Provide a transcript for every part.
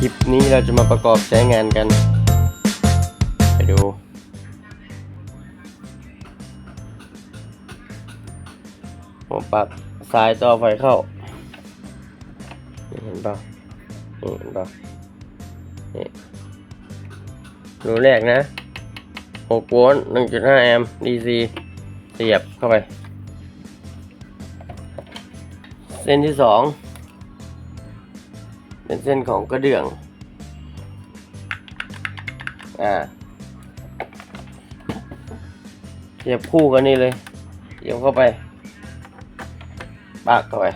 คลิปนี้เราจะมาประกอบใช้งานกัน ไปดูหัวปลักสายต่อไฟเข้า เห็นปล่านี่เห็นปล่านี่รูแรกนะ6โวลต์1.5 แอมป์ DC เสียบเข้าไป เส้นที่สอง เป็นเส้นของกระเดื่อง อ่าเสียบคู่กันนี่เลยเสียบเข้าไปปากเข้าไป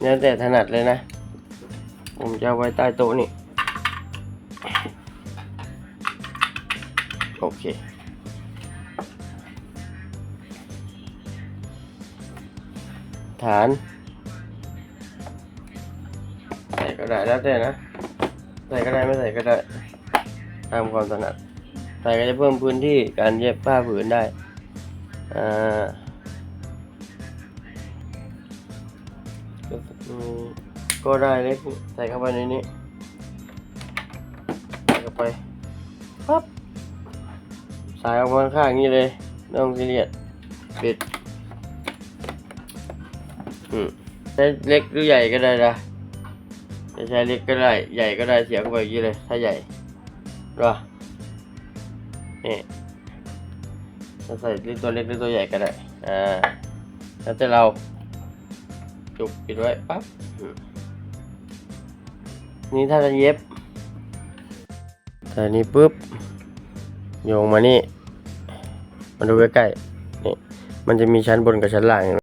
แล้วแต่ถนัดเลยนะ ผมจะไว้ใต้โต๊ะนี่ โอเค ฐานใส่ก็ได้แล้วแต่นะ ใส่ก็ได้ไม่ใส่ก็ได้ตามความถนัดใส่ก็จะเพิ่มพื้นที่การเย็บผ้าผืนได้อ่าก็ได้เล็กใส่เข้าไปในนี้ใส่เข้าไปปั๊บสายออกมาข้างนี้เลยไม่ต้องซีเรียสปิด อืมใช้เล็กหรือใหญ่ก็ได้นะจะใช้เล็กก็ได้ ใหญ่ก็ได้เสียบเข้าไปอย่างนี้เลย ถ้าใหญ่รอนี่จะใส่หรือตัวเล็กหรือตัวใหญ่ก็ได้ อ่า แล้วแต่เราจุกปิดไว้ปั๊บนี่ถ้าจะเย็บใส่นี้ปุ๊บโยงมานี่ มาดูใกล้ๆนี่ มันจะมีชั้นบนกับชั้นล่างเห็น